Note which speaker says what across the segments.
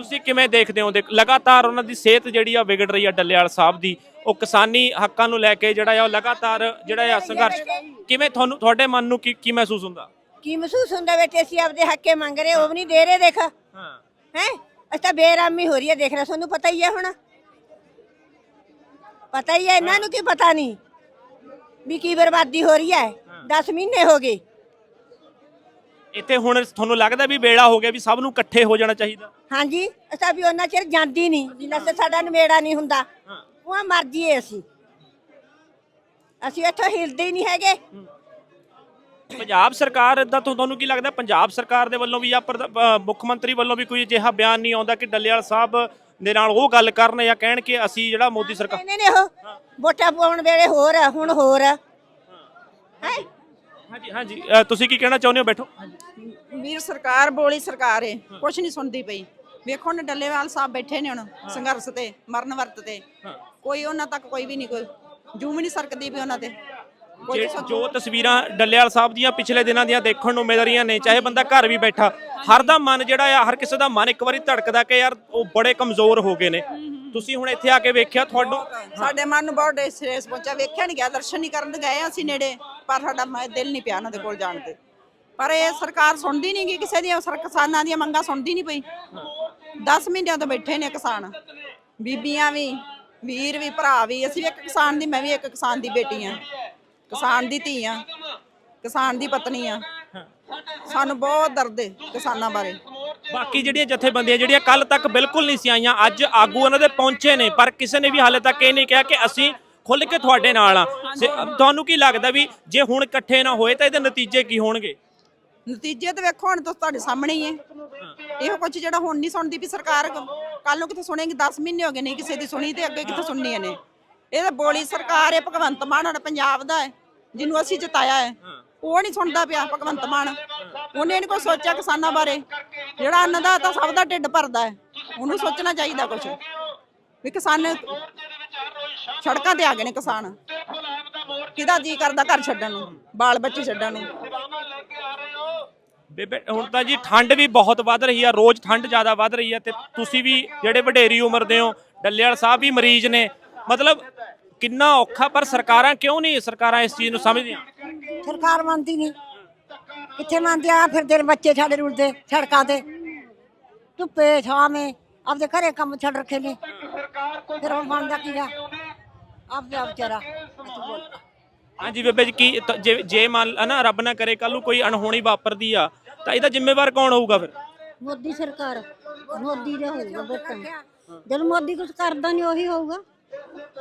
Speaker 1: ਤੁਸੀਂ ਕਿਵੇਂ ਦੇਖਦੇ ਹੋ? ਲਗਾਤਾਰ ਉਹਨਾਂ ਦੀ ਸਿਹਤ ਜਿਹੜੀ ਆ ਵਿਗੜ ਰਹੀ ਆ ਡੱਲੇਵਾਲ ਸਾਹਿਬ ਦੀ। ਉਹ ਕਿਸਾਨੀ ਹੱਕਾਂ ਨੂੰ ਲੈ ਕੇ ਜਿਹੜਾ ਆ ਉਹ ਲਗਾਤਾਰ ਜਿਹੜਾ ਆ ਸੰਘਰਸ਼ ਕਿਵੇਂ ਤੁਹਾਨੂੰ ਤੁਹਾਡੇ ਮਨ ਨੂੰ ਕੀ ਕੀ ਮਹਿਸੂਸ ਹੁੰਦਾ?
Speaker 2: ਕੀ ਮਹਿਸੂਸ ਹੁੰਦਾ ਵਿੱਚ? ਅਸੀਂ ਆਪਦੇ ਹੱਕੇ ਮੰਗ ਰਹੇ ਉਹ ਵੀ ਨਹੀਂ ਦੇ ਰਹੇ ਦੇਖ।
Speaker 1: ਹਾਂ।
Speaker 2: ਹੈ? ਅਸੀਂ ਤਾਂ ਬੇਰਾਮੀ ਹੋ ਰਹੀ ਹੈ ਦੇਖ ਲੈ ਤੁਹਾਨੂੰ ਪਤਾ ਹੀ ਹੈ ਹੁਣ। ਪਤਾ ਹੀ ਹੈ ਇਹਨਾਂ ਨੂੰ ਕੀ ਪਤਾ ਨਹੀਂ ਵੀ ਕੀ ਬਰਬਾਦੀ ਹੋ ਰਹੀ ਹੈ। 10 ਮਹੀਨੇ ਹੋ ਗਏ।
Speaker 1: ਇੱਥੇ ਹੁਣ ਤੁਹਾਨੂੰ ਲੱਗਦਾ ਵੀ ਵੇਲਾ ਹੋ ਗਿਆ ਵੀ ਸਭ ਨੂੰ ਇਕੱਠੇ ਹੋ ਜਾਣਾ ਚਾਹੀਦਾ?
Speaker 2: ਹਾਂਜੀ ਅਸਾਂ ਵੀ ਉਹਨਾਂ ਚਿਰ ਜਾਂਦੀ ਨਹੀਂ ਜਿੰਨਾ ਚਿਰ ਸਾਡਾ ਨਵੇੜਾ ਨਹੀਂ ਹੁੰਦਾ।
Speaker 1: ਹਾਂ।
Speaker 2: ਉਹ ਮਰ ਜੀਏ ਅਸੀਂ। ਅਸੀਂ ਇੱਥੋਂ ਹਿਲਦੇ ਹੀ ਨਹੀਂ ਹੈਗੇ।
Speaker 1: ਪੰਜਾਬ ਸਰਕਾਰ ਦਾ ਤੋਂ ਤੁਹਾਨੂੰ ਕੀ ਲੱਗਦਾ? ਪੰਜਾਬ ਸਰਕਾਰ ਦੇ ਵੱਲੋਂ ਵੀ ਜਾਂ ਮੁੱਖ ਮੰਤਰੀ ਵੱਲੋਂ ਵੀ ਕੋਈ ਅਜਿਹਾ ਬਿਆਨ ਨਹੀਂ ਆਉਂਦਾ ਕਿ ਡੱਲੇਵਾਲ ਸਾਹਿਬ ਦੇ ਨਾਲ ਉਹ ਗੱਲ ਕਰਨ ਜਾਂ ਕਹਿਣ ਕਿ ਅਸੀਂ ਜਿਹੜਾ ਮੋਦੀ ਸਰਕਾਰ
Speaker 2: ਕਹਿੰਦੇ ਨੇ ਉਹ ਵੋਟਾਂ ਪਾਉਣ ਵੇਲੇ ਹੋਰ ਆ, ਹੁਣ ਹੋਰ ਹੈ?
Speaker 1: ਹਾਂਜੀ ਹਾਂਜੀ। ਅ, ਤੁਸੀਂ ਕੀ ਕਹਿਣਾ ਚਾਹੁੰਦੇ ਹੋ? ਬੈਠੋ।
Speaker 3: ਵੀਰ ਸਰਕਾਰ ਬੋਲੀ ਸਰਕਾਰ ਏ ਕੁਛ ਨਹੀਂ ਸੁਣਦੀ ਪਈ। ਵੇਖੋ ਨੇ ਡੱਲੇਵਾਲ ਸਾਹਿਬ ਬੈਠੇ ਨੇ ਹੁਣ ਸੰਘਰਸ਼ ਤੇ ਮਰਨ ਵਰਤ ਤੇ। ਕੋਈ ਉਹਨਾਂ ਤੱਕ ਕੋਈ ਵੀ ਨਹੀਂ ਕੋਈ ਜੂਮ ਨਹੀਂ ਸਰਕਦੀ ਵੀ ਉਹਨਾਂ ਤੇ। ਕੋਈ
Speaker 1: ਜੇ- ਜੋ ਤਸਵੀਰਾਂ ਡੱਲੇਵਾਲ ਸਾਹਿਬ ਦੀਆਂ ਪਿਛਲੇ ਦਿਨਾਂ ਦੀਆਂ ਦੇਖਣ ਨੂੰ ਮਿਲ ਰਹੀਆਂ ਨੇ ਚਾਹੇ ਬੰਦਾ ਘਰ ਵੀ ਬੈਠਾ ਹਰ ਦਾ ਮਨ ਜਿਹੜਾ ਆ ਹਰ ਕਿਸੇ ਦਾ ਮਨ ਇੱਕ ਵਾਰੀ ਧੜਕਦਾ ਕਿ ਯਾਰ ਉਹ ਬੜੇ ਕਮਜ਼ੋਰ ਹੋ ਗਏ ਨੇ। ਤੁਸੀਂ ਹੁਣ ਇੱਥੇ ਆ ਕੇ ਵੇਖਿਆ ਤੁਹਾਨੂੰ
Speaker 3: ਸਾਡੇ ਮਨ ਨੂੰ ਬਹੁਤ ਸਟ੍ਰੈਸ ਪਹੁੰਚਿਆ। ਵੇਖਿਆ ਨਹੀਂ ਗਿਆ ਦਰਸ਼ਨ ਨਹੀਂ ਕਰਨ ਗਏ ਅਸੀਂ ਨੇੜੇ ਪਰ ਸਾਡਾ ਮ- ਦਿਲ ਨਹੀਂ ਪਿਆ ਉਹਨਾਂ ਦੇ ਕੋਲ ਜਾਣ ਤੇ। ਪਰ ਇਹ ਸਰਕਾਰ ਸੁਣਦੀ ਨਹੀਂ ਗੀ ਕਿਸੇ ਦੀਆਂ ਸਰ ਕਿਸਾਨਾਂ ਦੀਆਂ ਮੰਗਾਂ ਸੁਣਦੀ ਨਹੀਂ ਪਈ। 10 ਮਹੀਨਿਆਂ ਤੋਂ ਬੈਠੇ ਨੇ ਕਿਸਾਨ। ਬੀਬੀਆਂ ਵੀ ਵੀਰ ਵੀ ਭਰਾ ਵੀ ਅਸੀਂ ਵੀ ਇੱਕ ਕਿਸਾਨ ਦੀ ਮੈਂ ਵੀ ਇੱਕ ਕਿਸਾਨ ਦੀ ਬੇਟੀ ਆ। ਕਿਸਾਨ ਦੀ ਧੀ ਆ ਕਿਸਾਨ ਦੀ ਪਤਨੀ ਆ। ਸਾਨੂੰ ਬਹੁਤ ਦਰਦ ਹੈ ਕਿਸਾਨਾਂ ਬਾਰੇ।
Speaker 1: ਬਾਕੀ ਜਿਹੜੀਆਂ ਜਥੇਬੰਦੀਆਂ ਜਿਹੜੀਆਂ ਕੱਲ ਤੱਕ ਬਿਲਕੁਲ ਨਹੀਂ ਸੀ ਆਈਆਂ ਅੱਜ ਆਗੂ ਉਹਨਾਂ ਦੇ ਪਹੁੰਚੇ ਨੇ ਪਰ ਕਿਸੇ ਨੇ ਵੀ ਹਾਲੇ ਤੱਕ ਇਹ ਨਹੀਂ ਕਿਹਾ ਕਿ ਅਸੀਂ ਖੁੱਲ ਕੇ ਤੁਹਾਡੇ ਨਾਲ ਆ ਤੁਹਾਨੂੰ ਕੀ ਲੱਗਦਾ ਵੀ ਜੇ ਹੁਣ ਇਕੱਠੇ ਨਾ ਹੋਏ ਤਾਂ ਇਹਦੇ ਨਤੀਜੇ ਕੀ ਹੋਣਗੇ?
Speaker 3: ਨਤੀਜੇ ਤੇ ਵੇਖੋ ਹੁਣ ਤਾਂ ਤੁਹਾਡੇ ਸਾਹਮਣੇ ਹੀ ਹੈ। ਇਹੋ ਕੁਝ ਜਿਹੜਾ ਹੁਣ ਨਹੀਂ ਸੁਣਦੀ ਵੀ ਸਰਕਾਰ ਕੱਲ ਨੂੰ ਕਿਤੇ ਸੁਣੇਗੀ 10 ਮਹੀਨੇ ਹੋ ਗਏ ਨਹੀਂ ਕਿਸੇ ਦੀ ਸੁਣੀ ਤੇ ਅੱਗੇ ਕਿੱਥੇ ਸੁਣਨੀ ਇਹਨੇ ਇਹ ਤਾਂ ਬੋਲੀ ਸਰਕਾਰ ਹੈ ਭਗਵੰਤ ਮਾਨ ਸਾਡਾ ਪੰਜਾਬ ਦਾ ਹੈ ਜਿਹਨੂੰ ਅਸੀਂ ਜਿਤਾਇਆ ਹੈ। ਉਹ ਨਹੀਂ ਸੁਣਦਾ ਪਿਆ ਭਗਵੰਤ ਮਾਨ। ਉਹਨੇ ਨਹੀਂ ਕੋਈ ਸੋਚਿਆ ਕਿਸਾਨਾਂ ਬਾਰੇ। ਜਿਹੜਾ ਅੰਨਦਾਤਾ ਸਭ ਦਾ ਢਿੱਡ ਭਰਦਾ ਹੈ। ਉਹਨੂੰ ਸੋਚਣਾ ਚਾਹੀਦਾ ਕੁਝ ਵੀ ਕਿਸਾਨ ਸੜਕਾਂ ਤੇ ਆ ਗਏ ਨੇ ਕਿਸਾਨ। ਕਿਹਦਾ ਜੀ ਕਰਦਾ ਘਰ ਛੱਡਣ ਨੂੰ, ਬਾਲ ਬੱਚੇ ਛੱਡਣ ਨੂੰ?
Speaker 1: ਬੇਬੇ, ਹੁਣ ਤਾਂ ਜੀ ਠੰਡ ਵੀ ਬਹੁਤ ਵੱਧ ਰਹੀ ਆ, ਰੋਜ਼ ਠੰਡ ਜ਼ਿਆਦਾ ਵੱਧ ਰਹੀ ਆ ਤੇ ਤੁਸੀਂ ਵੀ ਜਿਹੜੇ ਵਡੇਰੀ ਉਮਰ ਦੇ ਹੋ, ਡੱਲੇਵਾਲ ਸਾਹਿਬ ਵੀ ਮਰੀਜ਼ ਨੇ। ਮਤਲਬ ਕਿੰਨਾ ਔਖਾ, ਪਰ ਸਰਕਾਰਾਂ ਕਿਉਂ ਨਹੀਂ, ਸਰਕਾਰਾਂ ਇਸ ਚੀਜ਼ ਨੂੰ ਸਮਝਦੀਆਂ?
Speaker 2: ਸਰਕਾਰ ਮੰਨਦੀ ਨਹੀਂ। ਕਿੱਥੇ ਮੰਨਦੀ ਆ? ਫਿਰਦੇ ਨੇ ਬੱਚੇ ਸਾਡੇ ਰੁਲਦੇ ਸੜਕਾਂ ਤੇ। ਧੁੱਪੇ ਛਾਵੇਂ ਆਪਦੇ ਘਰੇ ਕੰਮ ਛੱਡ ਰੱਖੇ ਨੇ। ਫਿਰ ਹੁਣ ਬਣਦਾ ਕੀ ਆ? ਆਪਦੇ ਆਪ ਵਿਚਾਰਾ।
Speaker 1: ਹਾਂਜੀ ਬੇਬੇ ਜੀ ਕੀ ਤ- ਜੇ ਜੇ ਮੰਨ ਲਾ ਨਾ ਰੱਬ ਨਾ ਕਰੇ ਕੱਲ ਨੂੰ ਕੋਈ ਅਣਹੋਣੀ ਵਾਪਰਦੀ ਆ ਤਾਂ ਇਹਦਾ ਜ਼ਿੰਮੇਵਾਰ ਕੌਣ ਹੋਊਗਾ ਫਿਰ?
Speaker 4: ਮੋਦੀ ਸਰਕਾਰ ਮੋਦੀ ਦਾ ਹੋਊਗਾ ਬਟਨ ਜਦ ਮੋਦੀ ਕੁਝ ਕਰਦਾ ਨਹੀਂ ਉਹੀ ਹੋਊਗਾ।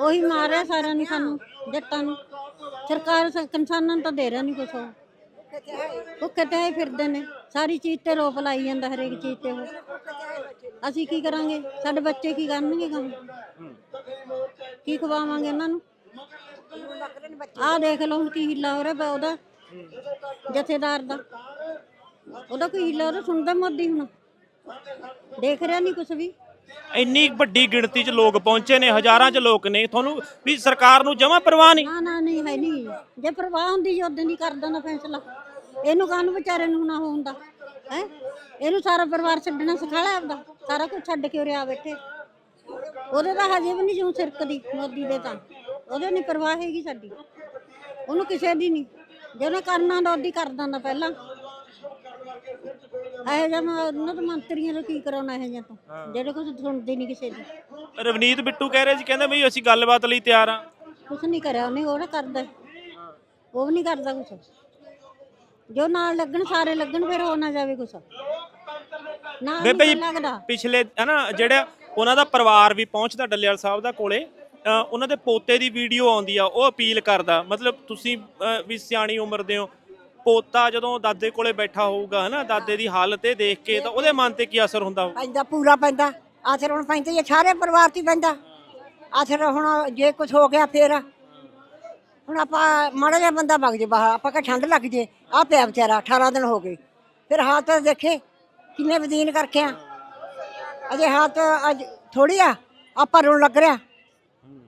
Speaker 4: ਉਹੀ ਮਾਰ ਰਿਹਾ ਸਾਰਿਆਂ ਨੂੰ ਸਾਨੂੰ ਜੱਟਾਂ ਨੂੰ। ਸਰਕਾਰ ਸ- ਕਿਸਾਨਾਂ ਨੂੰ ਤਾਂ ਦੇ ਰਿਹਾ ਨਹੀਂ ਕੁਛ ਉਹ। ਭੁੱਖੇ ਤੇ ਆਏ ਫਿਰਦੇ ਨੇ। ਸਾਰੀ ਚੀਜ਼ ਤੇ ਰੋਪ ਲਾਈ ਜਾਂਦਾ ਹਰੇਕ ਚੀਜ਼ ਤੇ ਉਹ। ਅਸੀਂ ਕੀ ਕਰਾਂਗੇ? ਸਾਡੇ ਬੱਚੇ ਕੀ ਕਰਨਗੇ ਕੰਮ? ਕੀ ਖਵਾਵਾਂਗੇ ਇਹਨਾਂ ਨੂੰ? ਆਹ ਦੇਖ ਲਓ ਹੁਣ ਕੀ ਹਿੱਲਾ ਹੋ ਰਿਹਾ ਵਾ ਉਹਦਾ। ਜਥੇਦਾਰ ਦਾ। ਉਹਦਾ ਕੋਈ ਹਿੱਲਾ ਰਿਹਾ ਸੁਣਦਾ ਮੋਦੀ ਹੁਣ। ਦੇਖ ਰਿਹਾ ਨਹੀਂ ਕੁਛ ਵੀ।
Speaker 1: ਇੰਨੀ ਵੱਡੀ ਗਿਣਤੀ 'ਚ ਲੋਕ ਪਹੁੰਚੇ ਨੇ, ਹਜ਼ਾਰਾਂ 'ਚ ਲੋਕ ਨੇ। ਤੁਹਾਨੂੰ ਵੀ ਸਰਕਾਰ ਨੂੰ ਜਮਾ ਪਰਵਾਹ ਨਹੀਂ।
Speaker 4: ਨਾ ਨਾ, ਨਹੀਂ, ਹੈ ਨਹੀਂ। ਜੇ ਪਰਵਾਹ ਹੁੰਦੀ ਜੀ ਉਦੋਂ ਦੀ ਕਰ ਦਿੰਦਾ ਫੈਸਲਾ। ਇਹਨੂੰ ਕਾਹਨੂੰ ਵਿਚਾਰੇ ਨੂੰ ਨਾ ਹੁੰਦਾ ਹੈ? ਇਹਨੂੰ ਸਾਰਾ ਪਰਿਵਾਰ ਛੱਡਣਾ ਸਿਖਾਇਆ ਆਪਦਾ। ਸਾਰਾ ਕੁਝ ਛੱਡ ਕੇ ਉਰੇ ਆ ਬੈਠੇ। ਉਹਦੇ ਤਾਂ ਹਜੇ ਵੀ ਨਹੀਂ ਜੂ ਸਿਰਕਦੀ, ਮੋਦੀ ਦੇ ਤਾਂ। ਉਹਦੇ ਨਹੀਂ ਪਰਵਾਹ ਹੈਗੀ ਸਾਡੀ। ਉਹਨੂੰ ਕਿਸੇ ਦੀ ਨਹੀਂ। ਜੇ ਉਹਨੇ ਕਰਨਾ ਤਾਂ ਉਹਦੀ ਕਰ ਦਿੰਦਾ ਪਹਿਲਾਂ। ਇਹ ਮੈਂ ਉਹਨਾਂ ਤੋਂ ਮੰਤਰੀਆਂ ਦਾ ਕੀ ਕਰਾਉਣਾ ਇਹ ਜਿਹਾ ਤੋਂ। ਜਿਹੜੇ ਕੁਝ ਸੁਣਦੇ ਨਹੀਂ ਕਿਸੇ ਦੀ।
Speaker 1: ਰਵਨੀਤ ਬਿੱਟੂ ਕਹਿ ਰਹੇ ਸੀ ਕਹਿੰਦੇ ਵੀ ਅਸੀਂ ਗੱਲਬਾਤ ਲਈ ਤਿਆਰ ਆ
Speaker 4: ਕੁਛ ਨਹੀਂ ਕਰਿਆ ਉਹਨੇ ਉਹ ਨਾ ਕਰਦਾ। ਉਹ ਵੀ ਨਹੀਂ ਕਰਦਾ ਕੁਛ। ਜੋ ਨਾਲ ਲੱਗਣ ਸਾਰੇ ਲੱਗਣ ਫਿਰ ਹੋ ਨਾ ਜਾਵੇ ਕੁਛ। ਨਾ
Speaker 1: ਬੇਬੇ ਜੀ
Speaker 4: ਨਹੀਂ ਲੱਗਦਾ।
Speaker 1: ਪਿਛਲੇ ਹਨਾ ਜਿਹੜਾ ਉਹਨਾਂ ਦਾ ਪਰਿਵਾਰ ਵੀ ਪਹੁੰਚਦਾ ਡੱਲੇਵਾਲ ਸਾਹਿਬ ਦਾ ਕੋਲੇ ਅ, ਉਹਨਾਂ ਦੇ ਪੋਤੇ ਦੀ ਵੀਡੀਓ ਆਉਂਦੀ ਆ ਉਹ ਅਪੀਲ ਕਰਦਾ। ਮਤਲਬ ਤੁਸੀਂ ਅ, ਵੀ ਸਿਆਣੀ ਉਮਰ ਦੇ ਹੋ ਪੋਤਾ ਜਦੋਂ ਦਾਦੇ ਕੋਲੇ ਬੈਠਾ ਹੋਊਗਾ ਹਨਾ, ਦਾਦੇ ਦੀ ਹਾਲਤ ਇਹ ਦੇਖ ਕੇ ਤਾਂ ਉਹਦੇ ਮਨ ਤੇ ਕੀ ਅਸਰ ਹੁੰਦਾ ਹੋਊ?
Speaker 2: ਪੈਂਦਾ, ਪੂਰਾ ਪੈਂਦਾ। ਆਖਰ ਹੁਣ ਪੈਂਦਾ ਇਹ ਸਾਰੇ ਪਰਿਵਾਰ ਤੇ ਹੀ ਪੈਂਦਾ। ਆਖਰ ਹੁਣ ਜੇ ਕੁਝ ਹੋ ਗਿਆ ਫੇਰ। ਹੁਣ ਆਪਾਂ ਮਾੜਾ ਜਿਹਾ ਬੰਦਾ ਵਗ ਜੇ, ਬਾਹਰ ਆਪਾਂ ਕਹ ਠੰਡ ਲੱਗ ਜੇ ਆ ਪਿਆ ਵਿਚਾਰਾ 18 ਦਿਨ ਹੋ ਗਏ। ਫਿਰ ਹਾਲਤ ਦੇਖੇ ਕਿੰਨੇ ਬਦੀਨ ਕਰਕੇ ਆ। ਅਜੇ ਹਾਲਤ ਅੱਜ ਥੋੜੀ ਆ, ਆਪਾਂ ਰੋਣ ਲੱਗ ਰਿਹਾ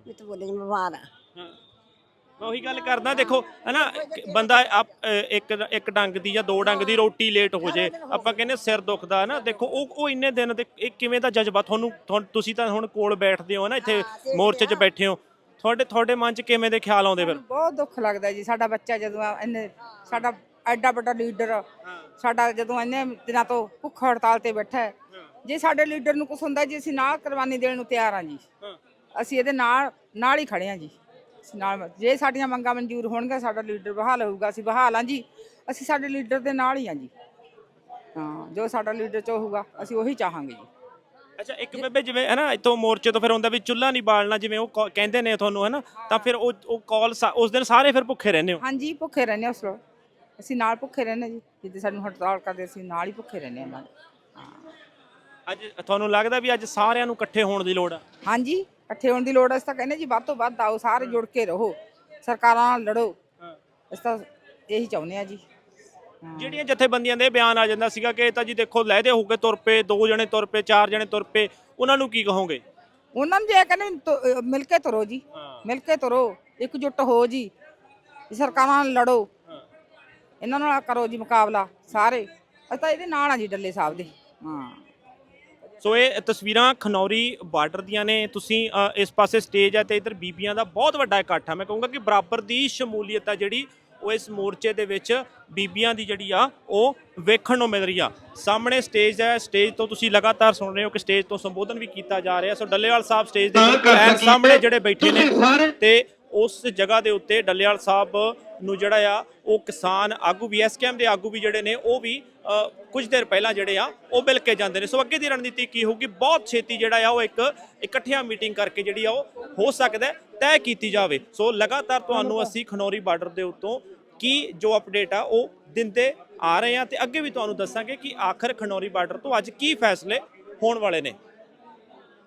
Speaker 2: ਇਹ ਤਾਂ ਬੋਲੇ ਜੀ ਬਿਮਾਰ ਆ।
Speaker 1: ਮੈਂ ਉਹੀ ਗੱਲ ਕਰਦਾ ਦੇਖੋ ਹਨਾ ਬੰਦਾ ਆਪ- ਇੱਕ ਇੱਕ ਡੰਗ ਦੀ ਜਾਂ ਦੋ ਡੰਗ ਦੀ ਰੋਟੀ ਲੇਟ ਹੋ ਜੇ ਆਪਾਂ ਕਹਿੰਦੇ ਸਿਰ ਦੁਖਦਾ ਨਾ ਦੇਖੋ ਉਹ ਉਹ ਇੰਨੇ ਦਿਨ ਦੇ ਇਹ ਕਿਵੇਂ ਦਾ ਜਜ਼ਬਾ ਤੁਹਾਨੂੰ ਤੁਹਾਨੂੰ- ਤੁਸੀਂ ਤਾਂ ਹੁਣ ਕੋਲ ਬੈਠਦੇ ਹੋ ਨਾ ਇੱਥੇ ਮੋਰਚੇ 'ਚ ਬੈਠੇ ਹੋ ਤੁਹਾਡੇ ਤੁਹਾਡੇ ਮਨ 'ਚ ਕਿਵੇਂ ਦੇ ਖਿਆਲ ਆਉਂਦੇ ਫਿਰ?
Speaker 5: ਬਹੁਤ ਦੁੱਖ ਲੱਗਦਾ ਜੀ ਸਾਡਾ ਬੱਚਾ ਜਦੋਂ ਆ- ਇਹਨੇ ਸਾਡਾ ਐਡਾ ਵੱਡਾ ਲੀਡਰ ਸਾਡਾ ਜਦੋਂ ਇੰਨੇ ਦਿਨਾਂ ਤੋਂ ਭੁੱਖ ਹੜਤਾਲ ਤੇ ਬੈਠਾ ਹੈ ਜੇ ਸਾਡੇ ਲੀਡਰ ਨੂੰ ਕੁਝ ਹੁੰਦਾ ਜੀ ਅਸੀਂ ਨਾਲ ਕੁਰਬਾਨੀ ਦੇਣ ਨੂੰ ਤਿਆਰ ਹਾਂ ਜੀ। ਅਸੀਂ ਇਹਦੇ ਨਾਲ ਨਾਲ ਹੀ ਖੜੇ ਹਾਂ ਜੀ। ਨਾਲ ਜੇ ਸਾਡੀਆਂ ਮੰਗਾਂ ਮਨਜ਼ੂਰ ਹੋਣਗੀਆਂ ਸਾਡਾ ਲੀਡਰ ਬਹਾਲ ਹੋਊਗਾ ਅਸੀਂ ਬਹਾਲ ਹਾਂ ਜੀ। ਅਸੀਂ ਸਾਡੇ ਲੀਡਰ ਦੇ ਨਾਲ ਹੀ ਹਾਂ ਜੀ। ਹਾਂ ਜੋ ਸਾਡਾ ਲੀਡਰ ਚਾਹੂਗਾ ਅਸੀਂ ਉਹੀ ਚਾਹਾਂਗੇ ਜੀ।
Speaker 1: ਅੱਛਾ ਇੱਕ ਬੇਬੇ ਜਿਵੇਂ ਹੈ ਨਾ ਇਤੋਂ ਮੋਰਚੇ ਤੋਂ ਫਿਰ ਹੁੰਦਾ ਵੀ ਚੁੱਲ੍ਹਾ ਨਹੀਂ ਬਾਲਣਾ ਜਿਵੇਂ ਉਹ ਕੌ- ਕਹਿੰਦੇ ਨੇ ਤੁਹਾਨੂੰ ਹੈ ਨਾ ਤਾਂ ਫਿਰ ਉਹ ਉਹ ਕਾਲ ਉਸ ਦਿਨ ਸਾਰੇ ਫਿਰ ਭੁੱਖੇ ਰਹਿੰਦੇ ਹੋ?
Speaker 5: ਹਾਂਜੀ ਭੁੱਖੇ ਰਹਿੰਦੇ ਉਸ ਵੇਲੇ। ਅਸੀਂ ਨਾਲ ਭੁੱਖੇ ਰਹਿੰਦੇ ਜੀ। ਜਿੱਦੇ ਸਾਨੂੰ ਹੜਤਾਲ ਕਰਦੇ ਅਸੀਂ ਨਾਲ ਹੀ ਭੁੱਖੇ ਰਹਿੰਦੇ ਹਾਂ ਨਾਲ।
Speaker 1: ਅੱਜ ਤੁਹਾਨੂੰ ਲੱਗਦਾ ਵੀ ਅੱਜ ਸਾਰਿਆਂ ਨੂੰ ਇਕੱਠੇ ਹੋਣ ਦੀ ਲੋੜ ਆ?
Speaker 5: ਹਾਂਜੀ ਇਕੱਠੇ ਹੋਣ ਦੀ ਲੋੜ ਹੈ ਅਸੀਂ ਤਾਂ ਕਹਿੰਦੇ ਜੀ ਵੱਧ ਤੋਂ ਵੱਧ ਆਓ ਸਾਰੇ ਜੁੜ ਕੇ ਰਹੋ ਸਰਕਾਰਾਂ ਨਾਲ ਲੜੋ। ਅਸੀਂ ਤਾਂ ਇਹੀ ਚਾਹੁੰਦੇ ਆ ਜੀ।
Speaker 1: ਜਿਹੜੀਆਂ ਜਥੇਬੰਦੀਆਂ ਦੇ ਬਿਆਨ ਆ ਜਾਂਦਾ ਸੀਗਾ ਕਿ ਇਹ ਤਾਂ ਜੀ ਦੇਖੋ ਲਹਿਦੇ ਹੋ ਕੇ ਤੁਰ ਪਏ ਦੋ ਜਣੇ ਤੁਰ ਪਏ ਚਾਰ ਜਣੇ ਤੁਰ ਪਏ ਉਹਨਾਂ ਨੂੰ ਕੀ ਕਹੋਗੇ?
Speaker 5: ਉਹਨਾਂ ਨੂੰ ਜੇ ਕਹਿੰਦੇ ਤੁ- ਅਹ ਮਿਲ ਕੇ ਤੁਰੋ ਜੀ ਮਿਲ ਕੇ ਤੁਰੋ ਇਕਜੁੱਟ ਹੋ ਜੀ ਵੀ ਸਰਕਾਰਾਂ ਨਾਲ ਲੜੋ। ਇਹਨਾਂ ਨਾਲ ਕਰੋ ਜੀ ਮੁਕਾਬਲਾ ਸਾਰੇ। ਅਸੀਂ ਤਾਂ ਇਹਦੇ ਨਾਲ ਆ ਜੀ ਡੱਲੇ ਸਾਹਿਬ ਦੇ। ਹਾਂ।
Speaker 1: ਸੋ ਇਹ ਤਸਵੀਰਾਂ ਖਨੌਰੀ ਬਾਰਡਰ ਦੀਆਂ ਨੇ। ਤੁਸੀਂ ਇਸ ਪਾਸੇ ਸਟੇਜ ਹੈ ਤੇ ਇਧਰ ਬੀਬੀਆਂ ਦਾ ਬਹੁਤ ਵੱਡਾ ਇਕੱਠ ਹੈ। ਮੈਂ ਕਹੂੰਗਾ ਕਿ ਬਰਾਬਰ ਦੀ ਸ਼ਮੂਲੀਅਤ ਆ ਜਿਹੜੀ ਉਹ ਇਸ ਮੋਰਚੇ ਦੇ ਵਿੱਚ ਬੀਬੀਆਂ ਦੀ ਜਿਹੜੀ ਆ ਉਹ ਵੇਖਣ ਨੂੰ ਮਿਲ ਰਹੀ ਆ। ਸਾਹਮਣੇ ਸਟੇਜ ਹੈ। ਸਟੇਜ ਤੋਂ ਤੁਸੀਂ ਲਗਾਤਾਰ ਸੁਣ ਰਹੇ ਹੋ ਕਿ ਸਟੇਜ ਤੋਂ ਸੰਬੋਧਨ ਵੀ ਕੀਤਾ ਜਾ ਰਿਹਾ। ਸੋ ਡੱਲੇਵਾਲ ਸਾਹਿਬ ਸਟੇਜ ਦੇ ਸਾਹਮਣੇ ਜਿਹੜੇ ਬੈਠੇ ਨੇ ਤੇ ਉਸ ਜਗ੍ਹਾ ਦੇ ਉੱਤੇ ਡੱਲੇਵਾਲ ਸਾਹਿਬ ਨੂੰ ਜਿਹੜਾ ਆ ਉਹ ਕਿਸਾਨ ਆਗੂ ਵੀ ਐਸਕੇਐਮ ਦੇ ਆਗੂ ਵੀ ਜਿਹੜੇ ਨੇ ਉਹ ਵੀ ਕੁਝ ਦੇਰ ਪਹਿਲਾਂ ਜਿਹੜੇ ਆ ਉਹ ਮਿਲ ਕੇ ਜਾਂਦੇ ਨੇ। ਸੋ ਅੱਗੇ ਦੀ ਰਣਨੀਤੀ ਕੀ ਹੋਊਗੀ? ਬਹੁਤ ਛੇਤੀ ਜਿਹੜਾ ਆ ਉਹ ਇੱਕ ਇਕੱਠਿਆਂ ਮੀਟਿੰਗ ਕਰਕੇ ਜਿਹੜੀ ਆ ਉਹ ਹੋ ਸਕਦਾ ਤੈਅ ਕੀਤੀ ਜਾਵੇ। ਸੋ ਲਗਾਤਾਰ ਤੁਹਾਨੂੰ ਅਸੀਂ ਖਨੌਰੀ ਬਾਰਡਰ ਦੇ ਉੱਤੋਂ ਕੀ ਜੋ ਅਪਡੇਟ ਆ ਉਹ ਦਿੰਦੇ ਆ ਰਹੇ ਆ ਤੇ ਅੱਗੇ ਵੀ ਤੁਹਾਨੂੰ ਦੱਸਾਂਗੇ ਕਿ ਆਖਰ ਖਨੌਰੀ ਬਾਰਡਰ ਤੋਂ ਅੱਜ ਕੀ ਫੈਸਲੇ ਹੋਣ ਵਾਲੇ ਨੇ।